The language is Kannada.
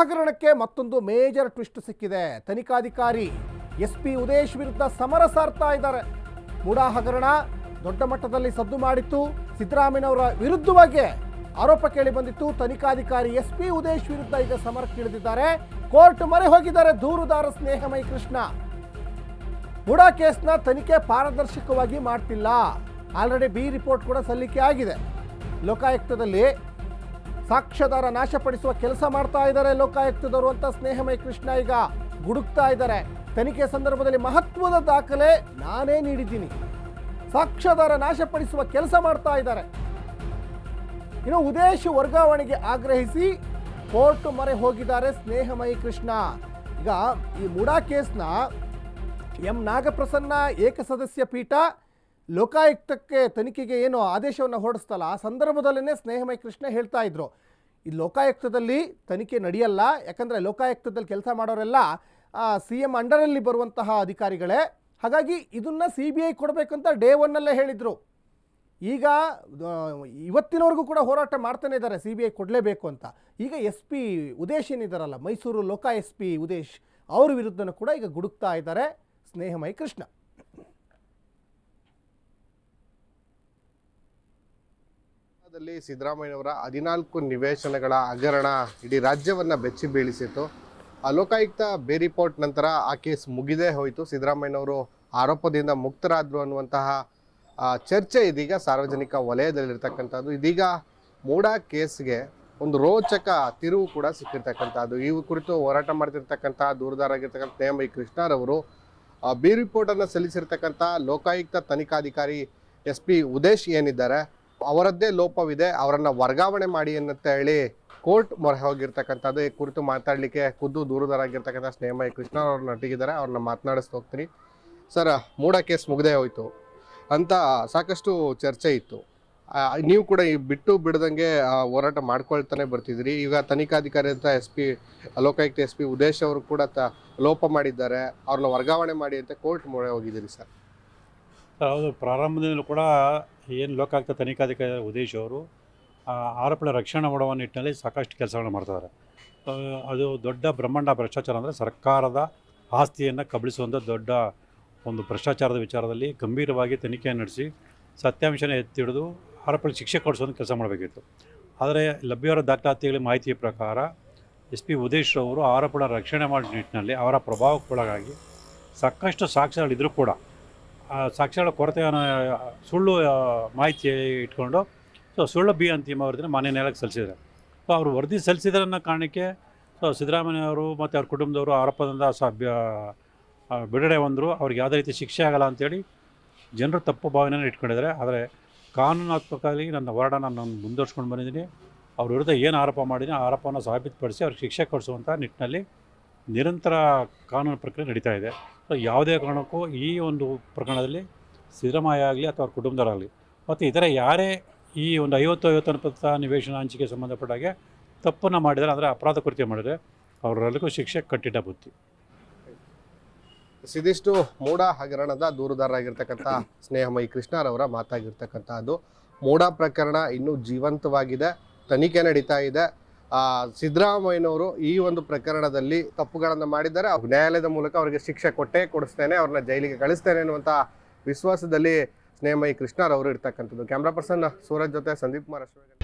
ಹಗರಣಕ್ಕೆ ಮತ್ತೊಂದು ಮೇಜರ್ ಟ್ವಿಸ್ಟ್ ಸಿಕ್ಕಿದೆ. ತನಿಖಾಧಿಕಾರಿ ಎಸ್ ಪಿ ಉದೇಶ್ ವಿರುದ್ಧ ಸಮರ ಸಾರ್ತಾ ಇದ್ದಾರೆ. ಮೂಡಾ ಹಗರಣ ದೊಡ್ಡ ಮಟ್ಟದಲ್ಲಿ ಸದ್ದು ಮಾಡಿತ್ತು. ಸಿದ್ದರಾಮಯ್ಯನವರ ವಿರುದ್ಧವಾಗಿ ಆರೋಪ ಕೇಳಿ ಬಂದಿತ್ತು. ತನಿಖಾಧಿಕಾರಿ ಎಸ್ ಪಿ ಉದೇಶ್ ವಿರುದ್ಧ ಈಗ ಸಮರಕ್ಕಿಳಿದಿದ್ದಾರೆ ಕೋರ್ಟ್ ಮೊರೆ ಹೋಗಿದ್ದಾರೆ. ದೂರುದಾರ ಸ್ನೇಹಮಯ ಕೃಷ್ಣ. ಮೂಡಾ ಕೇಸ್ನ ತನಿಖೆ ಪಾರದರ್ಶಕವಾಗಿ ಮಾಡ್ತಿಲ್ಲ. ಆಲ್ರೆಡಿ ಬಿ ರಿಪೋರ್ಟ್ ಕೂಡ ಸಲ್ಲಿಕೆ ಆಗಿದೆ. ಲೋಕಾಯುಕ್ತದಲ್ಲಿ ಸಾಕ್ಷ್ಯಾಧಾರ ನಾಶಪಡಿಸುವ ಕೆಲಸ ಮಾಡ್ತಾ ಇದ್ದಾರೆ ಲೋಕಾಯುಕ್ತದವರು ಅಂತ ಸ್ನೇಹಮಯ ಕೃಷ್ಣ ಈಗ ಗುಡುಕ್ತಾ ಇದ್ದಾರೆ. ತನಿಖೆ ಸಂದರ್ಭದಲ್ಲಿ ಮಹತ್ವದ ದಾಖಲೆ ನಾನೇ ನೀಡಿದ್ದೀನಿ. ಸಾಕ್ಷ್ಯಾಧಾರ ನಾಶಪಡಿಸುವ ಕೆಲಸ ಮಾಡ್ತಾ ಇದ್ದಾರೆ. ಇನ್ನು ಉದ್ದೇಶ ವರ್ಗಾವಣೆಗೆ ಆಗ್ರಹಿಸಿ ಕೋರ್ಟ್ ಮೊರೆ ಹೋಗಿದ್ದಾರೆ ಸ್ನೇಹಮಯಿ ಕೃಷ್ಣ. ಈಗ ಈ ಮುಡಾ ಕೇಸ್ನ ಎಂ ನಾಗಪ್ರಸನ್ನ ಏಕಸದಸ್ಯ ಪೀಠ ಲೋಕಾಯುಕ್ತಕ್ಕೆ ತನಿಖೆಗೆ ಏನು ಆದೇಶವನ್ನು ಹೊರಡಿಸ್ತಲ್ಲ ಆ ಸಂದರ್ಭದಲ್ಲೇ ಸ್ನೇಹಮಯ ಕೃಷ್ಣ ಹೇಳ್ತಾ ಇದ್ರು. ಈ ಲೋಕಾಯುಕ್ತದಲ್ಲಿ ತನಿಖೆ ನಡೆಯಲ್ಲ, ಯಾಕಂದರೆ ಲೋಕಾಯುಕ್ತದಲ್ಲಿ ಕೆಲಸ ಮಾಡೋರೆಲ್ಲ ಸಿ ಎಂ ಅಂಡರಲ್ಲಿ ಬರುವಂತಹ ಅಧಿಕಾರಿಗಳೇ. ಹಾಗಾಗಿ ಇದನ್ನು ಸಿ ಬಿ ಐ ಕೊಡಬೇಕಂತ ಡೇ ಒನ್ನಲ್ಲೇ ಹೇಳಿದರು. ಈಗ ಇವತ್ತಿನವರೆಗೂ ಕೂಡ ಹೋರಾಟ ಮಾಡ್ತಾನೆ ಇದ್ದಾರೆ, ಸಿ ಬಿ ಐ ಕೊಡಲೇಬೇಕು ಅಂತ. ಈಗ ಎಸ್ ಪಿ ಉದೇಶ್ ಏನಿದ್ದಾರಲ್ಲ ಮೈಸೂರು ಲೋಕ ಎಸ್ ಪಿ ಉದೇಶ್ ಅವ್ರ ವಿರುದ್ಧನೂ ಕೂಡ ಈಗ ಗುಡುಕ್ತಾ ಇದ್ದಾರೆ ಸ್ನೇಹಮಯ ಕೃಷ್ಣ. ದಲ್ಲಿ ಸಿದ್ದರಾಮಯ್ಯನವರ ಹದಿನಾಲ್ಕು ನಿವೇಶನಗಳ ಹಗರಣ ಇಡೀ ರಾಜ್ಯವನ್ನು ಬೆಚ್ಚಿ ಬೀಳಿಸಿತ್ತು. ಆ ಲೋಕಾಯುಕ್ತ ಬೇ ರಿಪೋರ್ಟ್ ನಂತರ ಆ ಕೇಸ್ ಮುಗಿದೇ ಹೋಯಿತು. ಸಿದ್ದರಾಮಯ್ಯನವರು ಆರೋಪದಿಂದ ಮುಕ್ತರಾದರು ಅನ್ನುವಂತಹ ಚರ್ಚೆ ಇದೀಗ ಸಾರ್ವಜನಿಕ ವಲಯದಲ್ಲಿರ್ತಕ್ಕಂಥದ್ದು. ಇದೀಗ ಮೂಡಾ ಕೇಸ್ಗೆ ಒಂದು ರೋಚಕ ತಿರುವು ಕೂಡ ಸಿಕ್ಕಿರ್ತಕ್ಕಂಥದ್ದು. ಈ ಕುರಿತು ಹೋರಾಟ ಮಾಡ್ತಿರ್ತಕ್ಕಂಥ ದೂರದಾರಾಗಿರ್ತಕ್ಕಂಥ ಐ ಕೃಷ್ಣರವರು ಬಿ ರಿಪೋರ್ಟನ್ನು ಸಲ್ಲಿಸಿರ್ತಕ್ಕಂಥ ಲೋಕಾಯುಕ್ತ ತನಿಖಾಧಿಕಾರಿ ಎಸ್ ಪಿ ಉದೇಶ್ ಏನಿದ್ದಾರೆ ಅವರದ್ದೇ ಲೋಪವಿದೆ, ಅವರನ್ನ ವರ್ಗಾವಣೆ ಮಾಡಿ ಅಂತ ಹೇಳಿ ಕೋರ್ಟ್ ಮೊರೆ ಹೋಗಿರ್ತಕ್ಕಂಥದ್ದು. ಈ ಕುರಿತು ಮಾತಾಡಲಿಕ್ಕೆ ಖುದ್ದು ದೂರದರಾಗಿರ್ತಕ್ಕಂಥ ಸ್ನೇಹಮಯ ಕೃಷ್ಣ ಅವ್ರನ್ನ ನಟಿಗಿದ್ದಾರೆ, ಅವ್ರನ್ನ ಮಾತನಾಡಿಸ್ತಾ ಹೋಗ್ತೀನಿ. ಸರ್ ಮೂಡ ಕೇಸ್ ಮುಗ್ದೇ ಹೋಯ್ತು. ಅಂತ ಸಾಕಷ್ಟು ಚರ್ಚೆ ಇತ್ತು. ನೀವು ಕೂಡ ಈ ಬಿಟ್ಟು ಬಿಡದಂಗೆ ಹೋರಾಟ ಮಾಡ್ಕೊಳ್ತಾನೆ ಬರ್ತಿದ್ರಿ. ಈಗ ತನಿಖಾಧಿಕಾರಿ ಅಂತ S P, Lokayukta S P Udesh ಅವರು ಕೂಡ ತ, ಲೋಪ ಮಾಡಿದ್ದಾರೆ. ಅವ್ರನ್ನ ವರ್ಗಾವಣೆ ಮಾಡಿ ಅಂತ ಕೋರ್ಟ್ ಮೊರೆ ಹೋಗಿದ್ದೀರಿ ಸರ್. ಹೌದು, ಪ್ರಾರಂಭದಿಂದಲೂ ಕೂಡ ಏನು ಲೋಕಾಯುಕ್ತ ತನಿಖಾಧಿಕಾರಿ ಉದೇಶ್ ಅವರು ಆರೋಪಗಳ ರಕ್ಷಣೆ ಮಾಡುವ ನಿಟ್ಟಿನಲ್ಲಿ ಸಾಕಷ್ಟು ಕೆಲಸಗಳನ್ನು ಮಾಡ್ತಾರೆ ಅದು ದೊಡ್ಡ ಬ್ರಹ್ಮಾಂಡ ಭ್ರಷ್ಟಾಚಾರ ಅಂದರೆ ಸರ್ಕಾರದ ಆಸ್ತಿಯನ್ನು ಕಬಳಿಸುವಂಥ ದೊಡ್ಡ ಒಂದು ಭ್ರಷ್ಟಾಚಾರದ ವಿಚಾರದಲ್ಲಿ ಗಂಭೀರವಾಗಿ ತನಿಖೆಯನ್ನು ನಡೆಸಿ ಸತ್ಯಾಂಶನ ಎತ್ತಿಡಿದು ಆರೋಪಗಳಿಗೆ ಶಿಕ್ಷೆ ಕೊಡಿಸುವಂಥ ಕೆಲಸ ಮಾಡಬೇಕಿತ್ತು. ಆದರೆ ಲಭ್ಯವಿರೋ ದಾಖಲಾತಿಗಳ ಮಾಹಿತಿಯ ಪ್ರಕಾರ ಎಸ್ ಪಿ ಉದೇಶ್ ಅವರು ಆರೋಪಗಳ ರಕ್ಷಣೆ ಮಾಡೋ ನಿಟ್ಟಿನಲ್ಲಿ ಅವರ ಪ್ರಭಾವಕ್ಕೊಳಗಾಗಿ ಸಾಕಷ್ಟು ಸಾಕ್ಷ್ಯಗಳಿದ್ದರೂ ಕೂಡ ಸಾಕ್ಷ್ಯಗಳ ಕೊರತೆಯನ್ನು ಸುಳ್ಳು ಮಾಹಿತಿ ಇಟ್ಕೊಂಡು, ಸೊ ಸುಳ್ಳು ಬಿ ಅಂತಿಮ ವರದಿನ ಮಾನ್ಯ ನ್ಯಾಯಾಲಯಕ್ಕೆ ಸಲ್ಲಿಸಿದ್ದಾರೆ ಸೊ ಅವರು ವರದಿ ಸಲ್ಲಿಸಿದ್ರೆ ಅನ್ನೋ ಕಾರಣಕ್ಕೆ, ಸೊ ಸಿದ್ದರಾಮಯ್ಯ ಅವರು ಮತ್ತು ಅವ್ರ ಕುಟುಂಬದವರು ಆರೋಪದಿಂದ, ಸ ಬಿಡುಗಡೆ ಬಂದರು ಅವ್ರಿಗೆ ಯಾವುದೇ ರೀತಿ ಶಿಕ್ಷೆ ಆಗಲ್ಲ ಅಂತೇಳಿ ಜನರು ತಪ್ಪು ಭಾವನೆಯನ್ನು ಇಟ್ಕೊಂಡಿದ್ದಾರೆ. ಆದರೆ ಕಾನೂನಾತ್ಮಕವಾಗಿ ನನ್ನ ಹೋರಾಟ ನಾನು ಮುಂದುವರ್ಸ್ಕೊಂಡು ಬಂದಿದ್ದೀನಿ. ಅವ್ರ ವಿರುದ್ಧ ಏನು ಆರೋಪ ಮಾಡಿದ್ದೀನಿ, ಆ ಆರೋಪವನ್ನು ಸಾಬೀತುಪಡಿಸಿ ಅವ್ರಿಗೆ ಶಿಕ್ಷೆ ಕೊಡಿಸುವಂಥ ನಿಟ್ಟಿನಲ್ಲಿ ನಿರಂತರ ಕಾನೂನು ಪ್ರಕ್ರಿಯೆ ನಡೀತಾ ಇದೆ. ಯಾವುದೇ ಕಾರಣಕ್ಕೂ ಈ ಒಂದು ಪ್ರಕರಣದಲ್ಲಿ ಸಿದ್ದರಾಮಯ್ಯ ಆಗಲಿ ಅಥವಾ ಅವ್ರ ಕುಟುಂಬದವರಾಗಲಿ ಮತ್ತು ಇತರ ಯಾರೇ ಈ ಒಂದು ಐವತ್ತು ಐವತ್ತೊಂಬತ್ತು ನಿವೇಶನ ಹಂಚಿಕೆ ಸಂಬಂಧಪಟ್ಟಾಗೆ ತಪ್ಪನ್ನು ಮಾಡಿದರೆ ಅಂದರೆ ಅಪರಾಧ ಕೃತ್ಯ ಮಾಡಿದರೆ ಅವರೆಲ್ಲರಿಗೂ ಶಿಕ್ಷೆ ಕಟ್ಟಿಟ್ಟ ಬುತ್ತಿ. ಇದಿಷ್ಟು ಮೂಡ ಹಗರಣದ ದೂರುದಾರರಾಗಿರ್ತಕ್ಕಂಥ ಸ್ನೇಹಮಯಿ ಕೃಷ್ಣರವರ ಮಾತಾಗಿರ್ತಕ್ಕಂಥದ್ದು. ಮೂಡ ಪ್ರಕರಣ ಇನ್ನೂ ಜೀವಂತವಾಗಿದೆ. ತನಿಖೆ ನಡೀತಾ ಇದೆ. ಸಿದ್ದರಾಮಯ್ಯನವರು ಈ ಒಂದು ಪ್ರಕರಣದಲ್ಲಿ ತಪ್ಪುಗಳನ್ನು ಮಾಡಿದ್ದಾರೆ. ನ್ಯಾಯಾಲಯದ ಮೂಲಕ ಅವರಿಗೆ ಶಿಕ್ಷೆ ಕೊಟ್ಟೇ ಕೊಡಿಸ್ತೇನೆ, ಅವ್ರನ್ನ ಜೈಲಿಗೆ ಕಳಿಸ್ತೇನೆ ಅನ್ನುವಂಥ ವಿಶ್ವಾಸದಲ್ಲಿ ಸ್ನೇಹಮಯಿ ಕೃಷ್ಣರವರು ಇರ್ತಕ್ಕಂಥದ್ದು. ಕ್ಯಾಮ್ರಾ ಪರ್ಸನ್ ಸೂರಜ್ ಜೊತೆ ಸಂದೀಪ್ ಕುಮಾರ್ ಅಶ್ವಗಂಧ